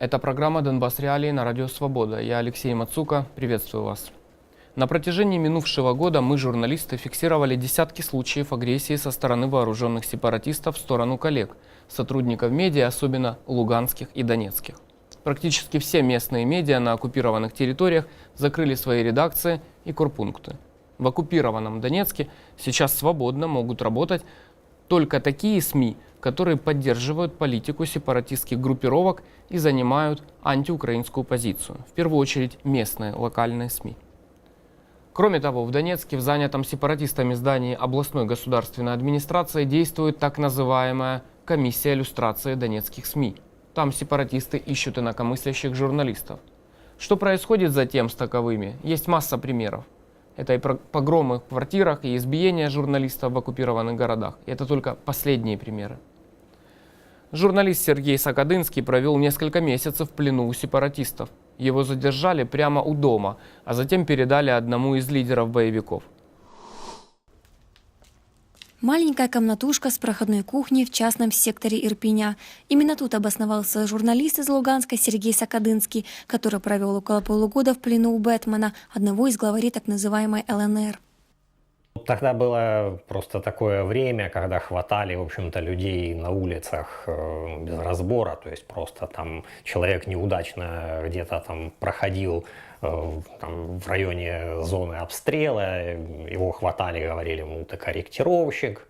Это программа «Донбасс Реалии» на Радио Свобода. Я Алексей Мацука. Приветствую вас. На протяжении минувшего года мы, журналисты, фиксировали десятки случаев агрессии со стороны вооруженных сепаратистов в сторону коллег, сотрудников медиа, особенно луганских и донецких. Практически все местные медиа на оккупированных территориях закрыли свои редакции и корпункты. В оккупированном Донецке сейчас свободно могут работать только такие СМИ, которые поддерживают политику сепаратистских группировок и занимают антиукраинскую позицию, в первую очередь местные локальные СМИ. Кроме того, в Донецке в занятом сепаратистами здании областной государственной администрации действует так называемая комиссия иллюстрации донецких СМИ. Там сепаратисты ищут инакомыслящих журналистов. Что происходит затем с таковыми? Есть масса примеров. Это и погромы в квартирах, и избиения журналистов в оккупированных городах. И это только последние примеры. Журналист Сергей Сакадынский провел несколько месяцев в плену у сепаратистов. Его задержали прямо у дома, а затем передали одному из лидеров боевиков – Маленькая комнатушка с проходной кухней в частном секторе Ирпеня. Именно тут обосновался журналист из Луганска Сергей Сакадынский, который провел около полугода в плену у Бэтмена, одного из главарей так называемой ЛНР. Тогда было просто такое время, когда хватали, в общем-то, людей на улицах э, без разбора, то есть просто там человек неудачно где-то там проходил э, там, в районе зоны обстрела, его хватали, говорили, ну, ты корректировщик,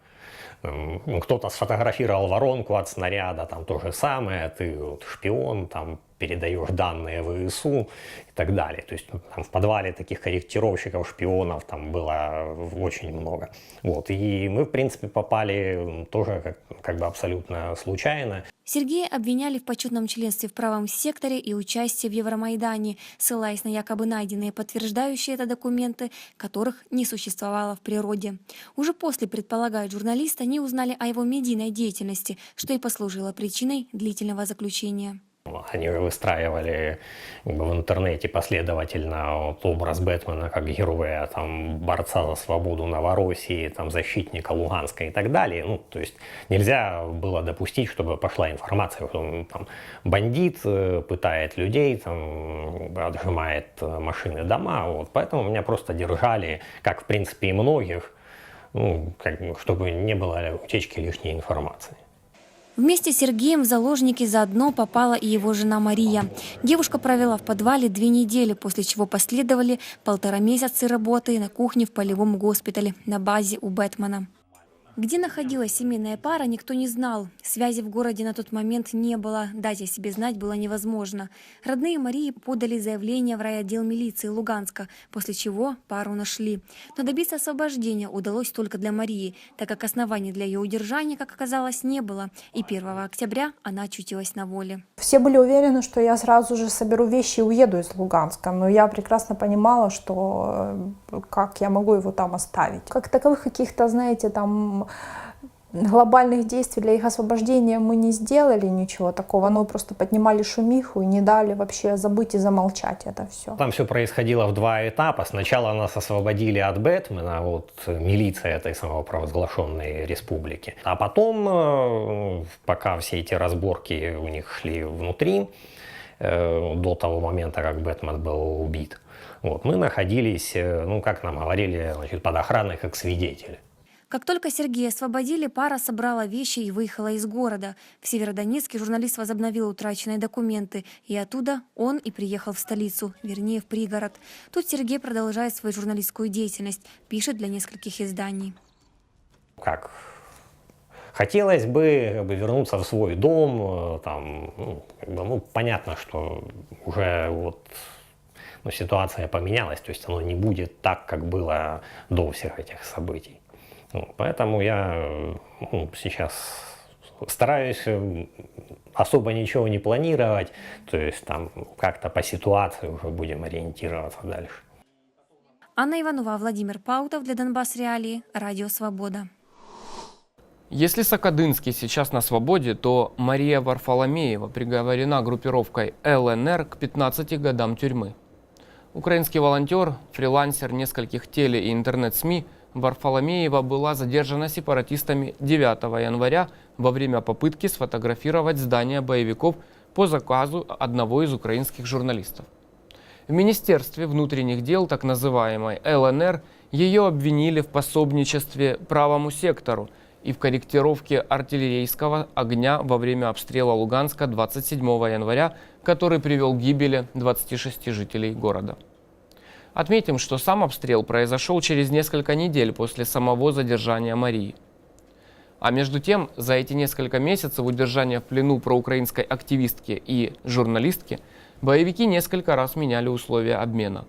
ну, кто-то сфотографировал воронку от снаряда, там то же самое, ты вот, шпион, там передаешь данные ВСУ и так далее. То есть ну, там, в подвале таких корректировщиков, шпионов там было очень много. Вот. И мы, в принципе, попали тоже как, как бы абсолютно случайно. Сергея обвиняли в почетном членстве в правом секторе и участии в Евромайдане, ссылаясь на якобы найденные подтверждающие это документы, которых не существовало в природе. Уже после, предполагают журналисты, они узнали о его медийной деятельности, что и послужило причиной длительного заключения. Они выстраивали как бы, в интернете последовательно образ Бэтмена как героя, там, борца за свободу Новороссии, там, защитника Луганска и так далее. Ну, то есть нельзя было допустить, чтобы пошла информация, что он там, бандит, э, пытает людей, там, отжимает машины дома. Вот. Поэтому меня просто держали, как в принципе и многих, ну, как, чтобы не было утечки лишней информации. Вместе с Сергеем в заложники заодно попала и его жена Мария. Девушка провела в подвале две недели, после чего последовали полтора месяца работы на кухне в полевом госпитале на базе у Бэтмена. Где находилась семейная пара, никто не знал. Связи в городе на тот момент не было, дать о себе знать было невозможно. Родные Марии подали заявление в райотдел милиции Луганска, после чего пару нашли. Но добиться освобождения удалось только для Марии, так как оснований для ее удержания, как оказалось, не было. И 1 октября она очутилась на воле. Все были уверены, что я сразу же соберу вещи и уеду из Луганска, но я прекрасно понимала, что э, как я могу его там оставить. Как таковых каких-то, знаете, там глобальных действий для их освобождения мы не сделали ничего такого, но просто поднимали шумиху и не дали вообще забыть и замолчать это все. Там все происходило в два этапа. Сначала нас освободили от Бэтмена, вот милиция этой самопровозглашенной республики. А потом, э, пока все эти разборки у них шли внутри, э, до того момента, как Бэтмен был убит, вот, мы находились, э, ну, как нам говорили, значит, под охраной как свидетели. Как только Сергея освободили, пара собрала вещи и выехала из города. В Северодонецке журналист возобновил утраченные документы, и оттуда он и приехал в столицу, вернее, в пригород. Тут Сергей продолжает свою журналистскую деятельность, пишет для нескольких изданий. Как Хотелось бы, как бы вернуться в свой дом, э, там, ну, как бы, ну, понятно, что уже вот ну, ситуация поменялась, то есть оно не будет так, как было до всех этих событий. Поэтому я ну, сейчас стараюсь э, особо ничего не планировать, то есть там как-то по ситуации уже будем ориентироваться дальше. Анна Иванова, Владимир Паутов для Донбасс Реалии, Радио Свобода. Если Сакадынский сейчас на свободе, то Мария Варфоломеева приговорена группировкой ЛНР к 15 годам тюрьмы. Украинский волонтер, фрилансер нескольких теле- и интернет-СМИ – Варфоломеева была задержана сепаратистами 9 января во время попытки сфотографировать здание боевиков по заказу одного из украинских журналистов. В Министерстве внутренних дел, так называемой ЛНР, ее обвинили в пособничестве правому сектору и в корректировке артиллерийского огня во время обстрела Луганска 27 января, который привел к гибели 26 жителей города. Отметим, что сам обстрел произошел через несколько недель после самого задержания Марии. А между тем, за эти несколько месяцев удержания в плену проукраинской активистки и журналистки боевики несколько раз меняли условия обмена.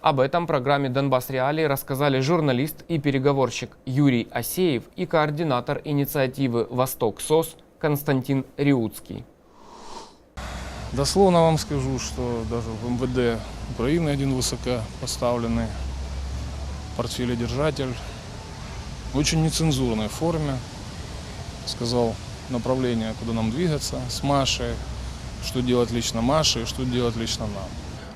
Об этом программе «Донбасс Реалии» рассказали журналист и переговорщик Юрий Асеев и координатор инициативы «Восток СОС» Константин Риуцкий. Дословно вам скажу, что даже в МВД Украины один высокопоставленный портфеледержатель в очень нецензурной форме сказал направление, куда нам двигаться с Машей, что делать лично Маше и что делать лично нам.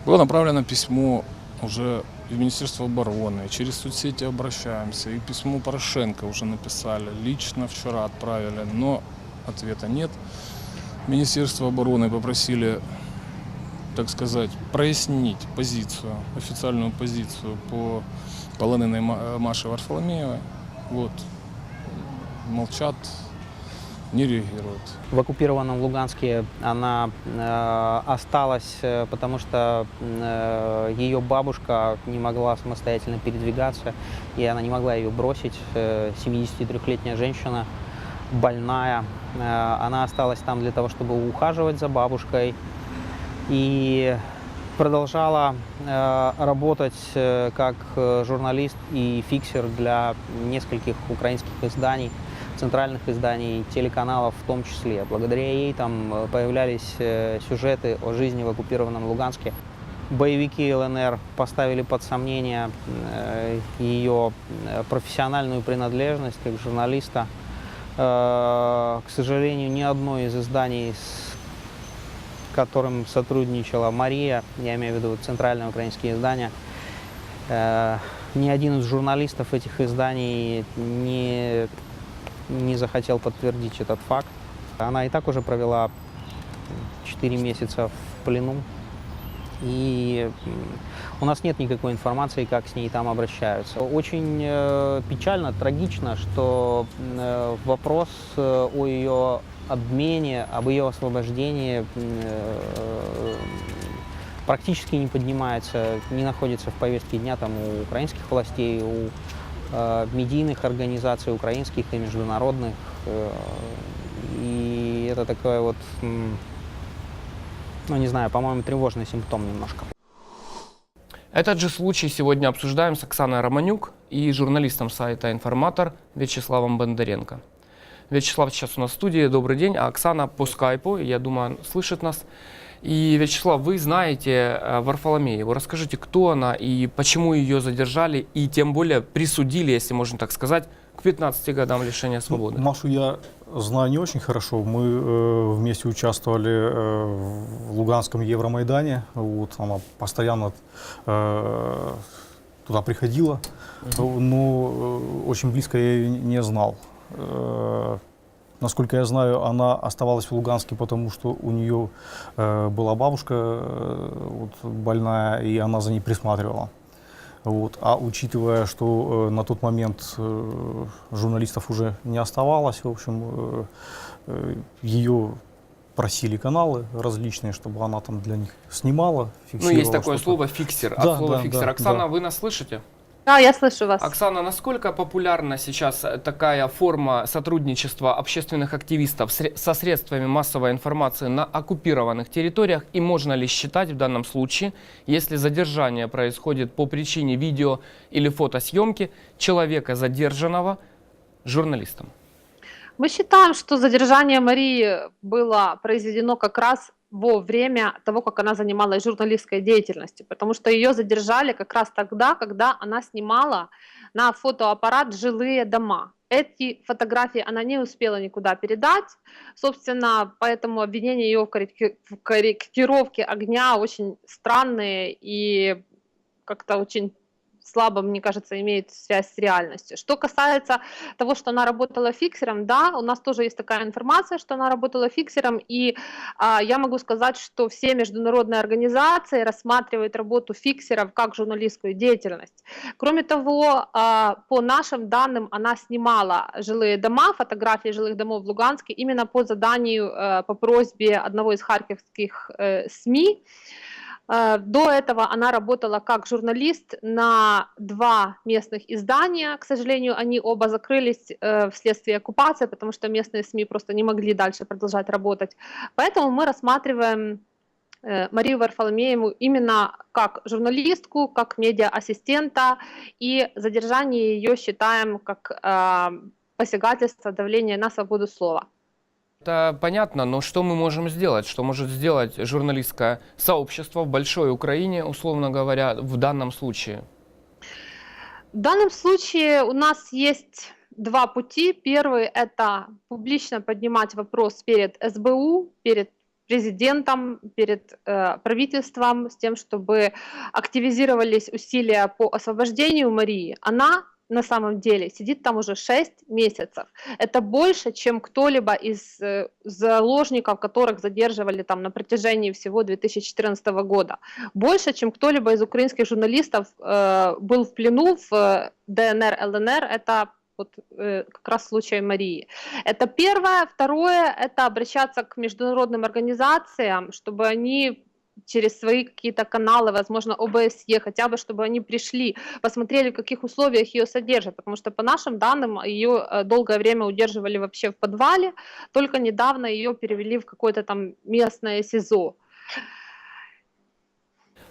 Было направлено письмо уже в Министерство обороны, через соцсети обращаемся, и письмо Порошенко уже написали, лично вчера отправили, но ответа нет. Министерство обороны попросили, так сказать, прояснить позицию, официальную позицию по полоненной Ма- Маше Варфоломеевой. Вот. Молчат, не реагируют. В оккупированном Луганске она э, осталась, э, потому что э, ее бабушка не могла самостоятельно передвигаться, и она не могла ее бросить. Э, 73-летняя женщина, больная. Э, она осталась там для того, чтобы ухаживать за бабушкой. И продолжала э, работать э, как журналист и фиксер для нескольких украинских изданий центральных изданий, телеканалов в том числе. Благодаря ей там появлялись сюжеты о жизни в оккупированном Луганске. Боевики ЛНР поставили под сомнение ее профессиональную принадлежность как журналиста. Э, К сожалению, ни одно из изданий, с которым сотрудничала Мария, я имею в виду центральные украинские издания, э, ни один из журналистов этих изданий не не захотел подтвердить этот факт. Она и так уже провела 4 месяца в плену. И у нас нет никакой информации, как с ней там обращаются. Очень э, печально, трагично, что э, вопрос э, о ее обмене, об ее освобождении практически не поднимается, не находится в повестке дня там у украинских властей, у э, медийных организаций украинских и международных. И это такое вот, ну не знаю, по-моему, тревожный симптом немножко. Этот же случай сегодня обсуждаем с Оксаной Романюк и журналистом сайта «Информатор» Вячеславом Бондаренко. Вячеслав сейчас у нас в студии. Добрый день. А Оксана по скайпу, я думаю, слышит нас. И, Вячеслав, вы знаете э, Варфоломееву. Расскажите, кто она и почему ее задержали, и тем более присудили, если можно так сказать, к 15 годам лишения Ну, свободы. Машу я знаю не очень хорошо. Мы э, вместе участвовали э, в Луганском Евромайдане. Вот, она постоянно э, туда приходила, но э, очень близко я ее не знал. Э, Насколько я знаю, она оставалась в Луганске, потому что у нее э, была бабушка э, вот, больная, и она за ней присматривала. Вот. А учитывая, что э, на тот момент э, журналистов уже не оставалось, в общем, э, э, ее просили каналы различные, чтобы она там для них снимала, Ну, фиксировала. есть такое слово «фиксер». Да, От слова да, «фиксер». да, Оксана, да. вы нас слышите? Да, я слышу вас. Оксана, насколько популярна сейчас такая форма сотрудничества общественных активистов со средствами массовой информации на оккупированных территориях? И можно ли считать в данном случае, если задержание происходит по причине видео или фотосъемки человека задержанного журналистом? Мы считаем, что задержание Марии было произведено как раз во время того, как она занималась журналистской деятельностью, потому что ее задержали как раз тогда, когда она снимала на фотоаппарат жилые дома. Эти фотографии она не успела никуда передать, собственно, поэтому обвинение ее в корректировке огня очень странные и как-то очень слабо, мне кажется, имеет связь с реальностью. Что касается того, что она работала фиксером, да, у нас тоже есть такая информация, что она работала фиксером, и а, я могу сказать, что все международные организации рассматривают работу фиксеров как журналистскую деятельность. Кроме того, а, по нашим данным, она снимала жилые дома, фотографии жилых домов в Луганске именно по заданию, э, по просьбе одного из харьковских э, СМИ. Э, До этого она работала как журналист на два местных издания. К сожалению, они оба закрылись э, вследствие оккупации, потому что местные СМИ просто не могли дальше продолжать работать. Поэтому мы рассматриваем э, Марию Варфоломееву именно как журналистку, как медиа-ассистента, и задержание ее считаем как посягательство, давление на свободу слова. Это понятно, но что мы можем сделать? Что может сделать журналистское сообщество в большой Украине, условно говоря, в данном случае? В данном случае у нас есть два пути. Первый – это публично поднимать вопрос перед СБУ, перед президентом, перед э, правительством с тем, чтобы активизировались усилия по освобождению Марии. Она на самом деле сидит там уже 6 месяцев. Это больше, чем кто-либо из э, заложников, которых задерживали там на протяжении всего 2014 года. Больше, чем кто-либо из украинских журналистов э, был в плену в э, ДНР, ЛНР. Это вот э, как раз случай Марии. Это первое. Второе – это обращаться к международным организациям, чтобы они через свои какие-то каналы, возможно, ОБСЕ, хотя бы, чтобы они пришли, посмотрели, в каких условиях ее содержат, потому что, по нашим данным, ее э, долгое время удерживали вообще в подвале, только недавно ее перевели в какое-то там местное СИЗО.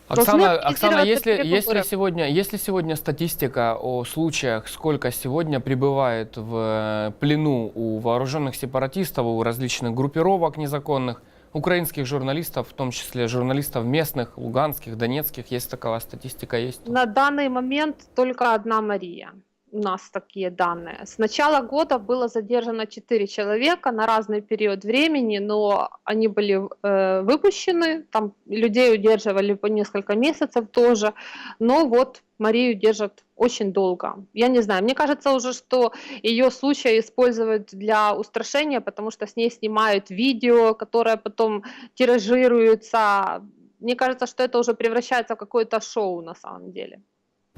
Оксана, Оксана если, если, сегодня, если сегодня статистика о случаях, сколько сегодня прибывает в э, плену у вооруженных сепаратистов, у различных группировок незаконных, украинских журналистов, в том числе журналистов местных, луганских, донецких, есть такая статистика, есть? На данный момент только одна Мария. У нас такие данные. С начала года было задержано 4 человека на разный период времени, но они были э, выпущены. Там людей удерживали по несколько месяцев тоже. Но вот Марию держат очень долго. Я не знаю, мне кажется уже, что ее случай используют для устрашения, потому что с ней снимают видео, которое потом тиражируется. Мне кажется, что это уже превращается в какое-то шоу на самом деле.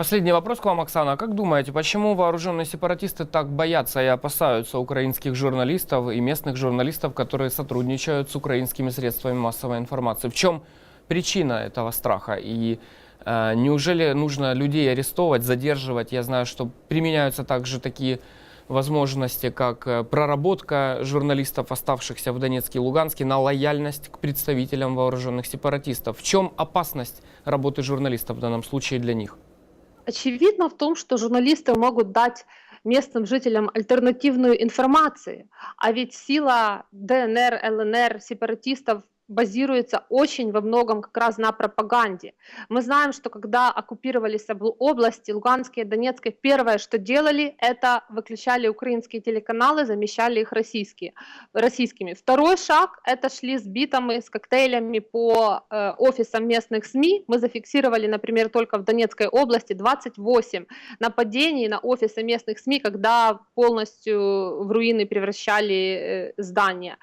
Последний вопрос к вам, Оксана. Как думаете, почему вооруженные сепаратисты так боятся и опасаются украинских журналистов и местных журналистов, которые сотрудничают с украинскими средствами массовой информации? В чем причина этого страха? И э, неужели нужно людей арестовывать, задерживать? Я знаю, что применяются также такие возможности, как э, проработка журналистов, оставшихся в Донецке и Луганске, на лояльность к представителям вооруженных сепаратистов. В чем опасность работы журналистов в данном случае для них? Очевидно в том, что журналисты могут дать местным жителям альтернативную информацию, а ведь сила ДНР, ЛНР, сепаратистов базируется очень во многом как раз на пропаганде. Мы знаем, что когда оккупировались обл- области Луганские, Донецкие, первое, что делали, это выключали украинские телеканалы, замещали их российские, российскими. Второй шаг – это шли с битами, с коктейлями по э, офисам местных СМИ. Мы зафиксировали, например, только в Донецкой области 28 нападений на офисы местных СМИ, когда полностью в руины превращали э, здания.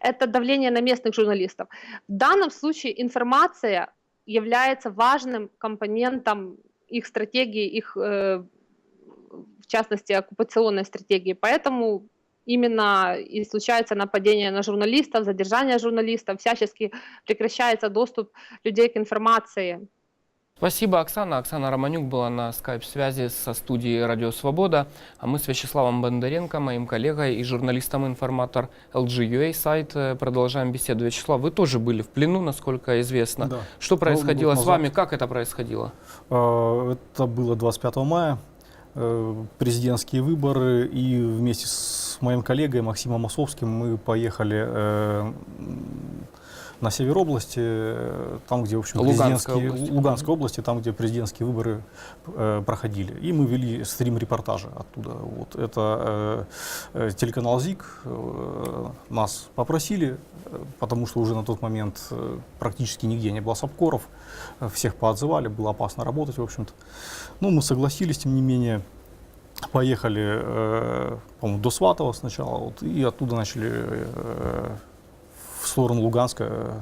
Это давление на местных журналистов. В данном случае информация является важным компонентом их стратегии, их, э, в частности, оккупационной стратегии. Поэтому именно и случается нападение на журналистов, задержание журналистов, всячески прекращается доступ людей к информации. Спасибо, Оксана. Оксана Романюк была на скайп-связи со студией «Радио Свобода», а мы с Вячеславом Бондаренко, моим коллегой и журналистом-информатор LG.UA сайт, э, продолжаем беседу. Вячеслав, вы тоже были в плену, насколько известно. Да. Что происходило год с вами, как это происходило? Э, Это было 25 мая, э, президентские выборы, и вместе с моим коллегой Максимом Осовским мы поехали э, на север области, э, там, где, в общем, Луганская область. Луганской области, там, где президентские выборы э, проходили. И мы вели стрим-репортажи оттуда. Вот. Это э, э, телеканал ЗИК. э, нас попросили, э, потому что уже на тот момент практически нигде не было сапкоров. Всех поотзывали, было опасно работать, в общем-то. Ну, мы согласились, тем не менее. Поехали, э, по-моему, до Сватова сначала, вот, и оттуда начали э, в сторону Луганска э,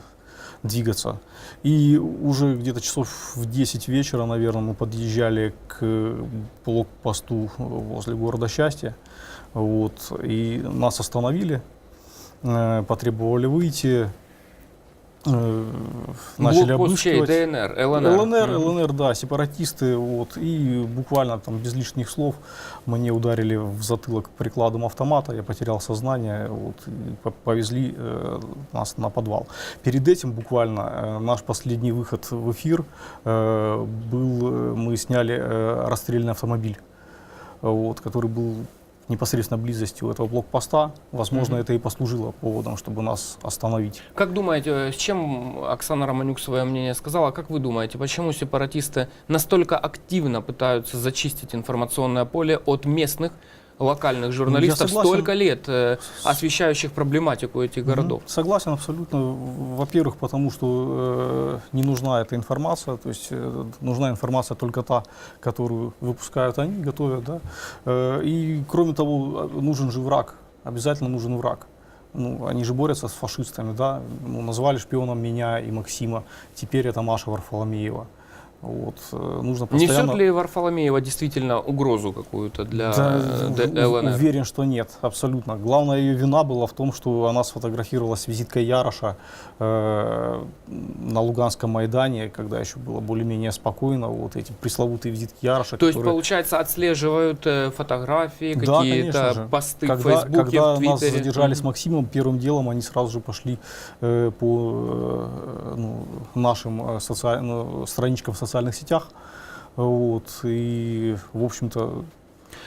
двигаться. И уже где-то часов в 10 вечера, наверное, мы подъезжали к блокпосту возле города Счастья. Вот, и нас остановили, э, потребовали выйти, начали Блокпост чей? обыскивать. ДНР, ЛНР. ЛНР, Мгм. ЛНР, да, сепаратисты, вот, и буквально там без лишних слов мне ударили в затылок прикладом автомата, я потерял сознание, вот, и повезли э, нас на подвал. Перед этим буквально э, наш последний выход в эфир э, был, э, мы сняли э, расстрельный автомобиль, вот, который был непосредственно близости у этого блокпоста. Возможно, Мгм. это и послужило поводом, чтобы нас остановить. Как думаете, с чем Оксана Романюк свое мнение сказала? Как вы думаете, почему сепаратисты настолько активно пытаются зачистить информационное поле от местных локальных журналистов, согласен. столько лет э, освещающих проблематику этих городов? Согласен абсолютно. Во-первых, потому что э, не нужна эта информация, то есть э, нужна информация только та, которую выпускают они, готовят, да. Э, и кроме того, э, нужен же враг, обязательно нужен враг. Ну, они же борются с фашистами, да. Ну, назвали шпионом меня и Максима, теперь это Маша Варфоломеева. Вот, э, нужно постоянно... Несет ли Варфоломеева действительно угрозу какую-то для Да, э, в- Д- в- ЛНР? Уверен, что нет, абсолютно. Главная ее вина была в том, что она сфотографировалась с визиткой Яроша э, на Луганском Майдане, когда еще было более-менее спокойно. Вот эти пресловутые визитки Яроша. То есть, которые- получается, отслеживают э, фотографии, Да, какие-то посты в когда, Фейсбуке, когда в нас задержали с. Максимом, первым делом они сразу же пошли э, по э, ну, нашим соци- ну, страничкам в социальных сетях. Вот, и, в общем-то,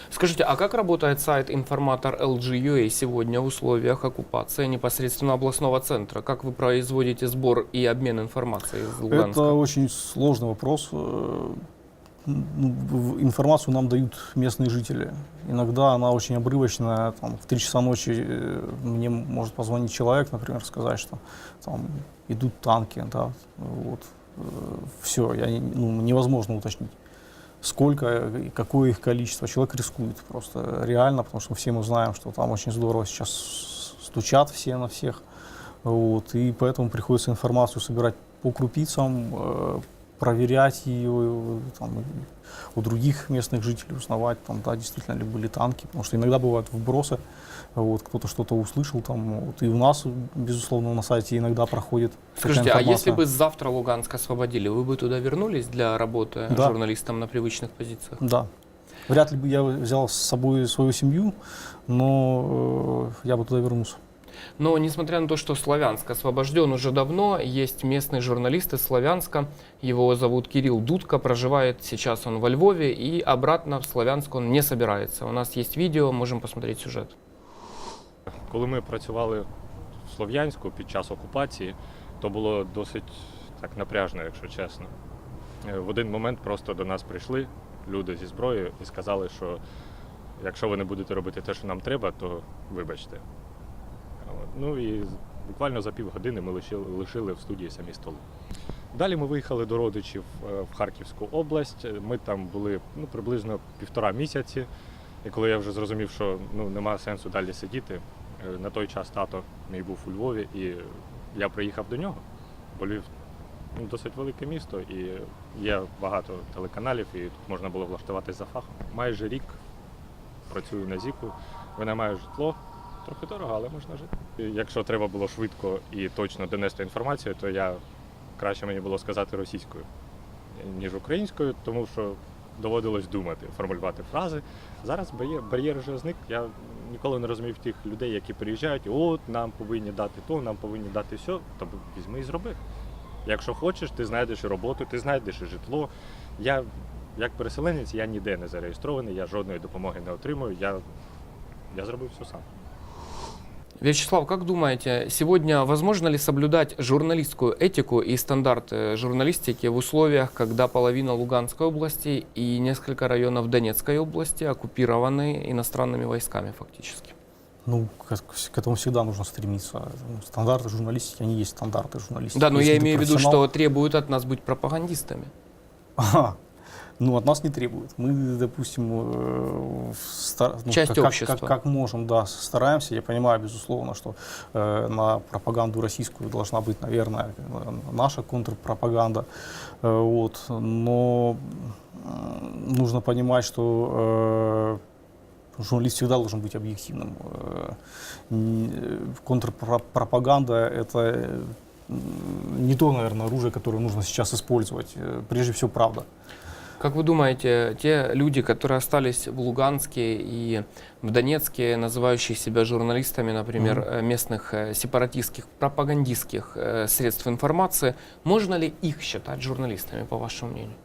Скажите, а как работает сайт информатор LG.ua сегодня в условиях оккупации непосредственно областного центра? Как вы производите сбор и обмен информацией из Луганска? Это очень сложный вопрос. Э, ну, Информацию нам дают местные жители. Иногда она очень обрывочная. Там, в 3 часа ночи э, мне может позвонить человек, например, сказать, что там идут танки. Да, вот. Все, я, ну, невозможно уточнить. Сколько и какое их количество. Человек рискует просто реально, потому что все мы знаем, что там очень здорово сейчас стучат все на всех. Вот, и поэтому приходится информацию собирать по крупицам, э, проверять ее там, у других местных жителей, узнавать, там, да, действительно ли были танки, потому что иногда бывают вбросы, вот, кто-то что-то услышал, там, вот, и у нас, безусловно, на сайте иногда проходит Скажите, а если бы завтра Луганск освободили, вы бы туда вернулись для работы Да. журналистом на привычных позициях? Да. Вряд ли бы я взял с собой свою семью, но э, я бы туда вернулся. Но несмотря на то, что Славянск освобожден уже давно, есть местный журналист из Славянска, его зовут Кирилл Дудко, проживает сейчас он во Львове и обратно в Славянск он не собирается. У нас есть видео, можем посмотреть сюжет. Коли ми працювали в Слов'янську під час окупації, то було досить так напряжно, якщо чесно. Е, В один момент просто до нас прийшли люди зі зброєю і сказали, що якщо ви не будете робити те, що нам треба, то вибачте. Ну і буквально за півгодини ми лишили, в студії самі столи. Далі ми виїхали до родичів е, в Харківську область. Ми там були ну, приблизно півтора місяці. І коли я вже зрозумів, що ну, немає сенсу далі сидіти, е, на той час тато мій був у Львові, і я приїхав до нього. Бо Львів ну, досить велике місто, і є багато телеканалів, і тут можна було влаштуватись за фахом. Майже рік працюю на Зіку, винаймаю житло. Трохи дорого, але можна жити. Якщо треба було швидко і точно донести інформацію, то я краще мені було сказати російською, ніж українською, тому що доводилось думати, формулювати фрази. Зараз бар'єр, вже зник. Я ніколи не розумів тих людей, які приїжджають, от нам повинні дати то, нам повинні дати все. То візьми і зроби. Якщо хочеш, ти знайдеш роботу, ти знайдеш і житло. Я, як переселенець, я ніде не зареєстрований, я жодної допомоги не отримую. Я, я зробив все сам. Вячеслав, как думаете, сегодня возможно ли соблюдать журналистскую этику и стандарты журналистики в условиях, когда половина Луганской области и несколько районов Донецкой области оккупированы иностранными войсками фактически? Ну, к, к этому всегда нужно стремиться. Ну, стандарты журналистики, они есть стандарты журналистики. Да, но Если я имею в виду, что требуют от нас быть пропагандистами. Ага. Ну, от нас не требуют. Мы, допустим, э, ста- ну, Часть как, общества. Как, как можем, да, стараемся. Я понимаю, безусловно, что э, на пропаганду российскую должна быть, наверное, наша контрпропаганда. Э, вот. Но нужно понимать, что э, журналист всегда должен быть объективным. Э, Контрпропаганда — это не то, наверное, оружие, которое нужно сейчас использовать. Э, Прежде всего, правда. Как вы думаете, те люди, которые остались в Луганске и в Донецке, называющие себя журналистами, например, э, местных э, сепаратистских, пропагандистских э, средств информации, можно ли их считать журналистами, по вашему мнению?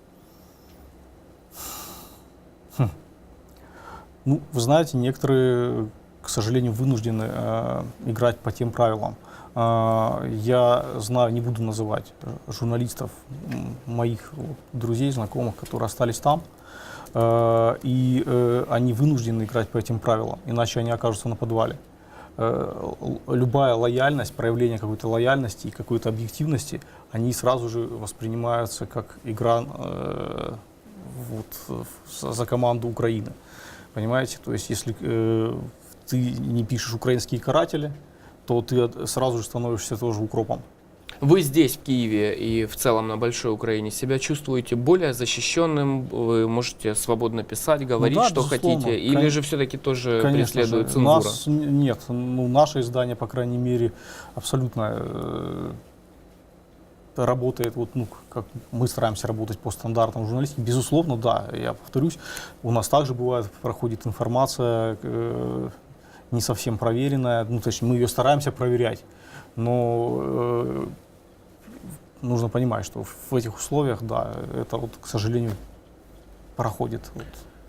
Ну, вы знаете, некоторые, к сожалению, вынуждены э, играть по тем правилам. Э, я знаю, не буду называть журналистов, моих друзей, знакомых, которые остались там, э, и э, они вынуждены играть по этим правилам, иначе они окажутся на подвале. Э, любая лояльность, проявление какой-то лояльности и какой-то объективности, они сразу же воспринимаются как игра вот, за- команду Украины. Понимаете? То есть, если ты не пишешь украинские каратели, то ты сразу же становишься тоже укропом. Вы здесь, в Киеве и в целом на Большой Украине, себя чувствуете более защищенным? Вы можете свободно писать, говорить, да, что хотите? Или Кон- же все-таки тоже Конечно преследует же. цензура? Нас нет, ну, наше издание, по крайней мере, абсолютно э, работает, вот, ну, как мы стараемся работать по стандартам журналистики. Безусловно, да, я повторюсь, у нас также бывает, проходит информация э, не совсем проверенная, ну, точнее, мы ее стараемся проверять, но э, нужно понимать, что в этих условиях, да, это вот, к сожалению, проходит. Вот.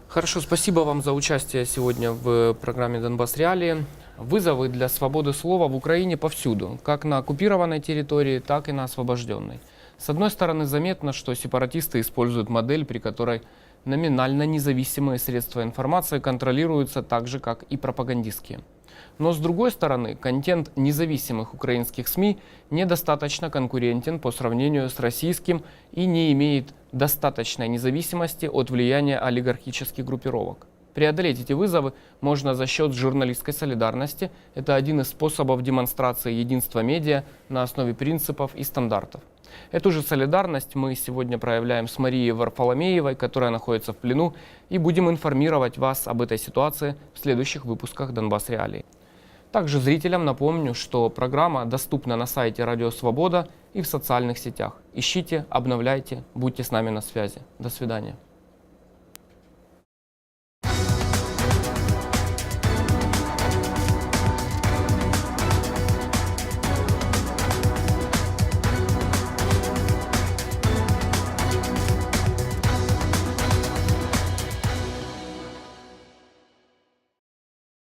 Хорошо, спасибо вам за участие сегодня в программе «Донбасс Реалии». Вызовы для свободы слова в Украине повсюду, как на оккупированной территории, так и на освобожденной. С одной стороны, заметно, что сепаратисты используют модель, при которой номинально независимые средства информации контролируются так же, как и пропагандистские. Но с другой стороны, контент независимых украинских СМИ недостаточно конкурентен по сравнению с российским и не имеет достаточной независимости от влияния олигархических группировок. Преодолеть эти вызовы можно за счет журналистской солидарности. Это один из способов демонстрации единства медиа на основе принципов и стандартов. Эту же солидарность мы сегодня проявляем с Марией Варфоломеевой, которая находится в плену, и будем информировать вас об этой ситуации в следующих выпусках «Донбасс Реалии». Также зрителям напомню, что программа доступна на сайте Радио Свобода и в социальных сетях. Ищите, обновляйте, будьте с нами на связи. До свидания.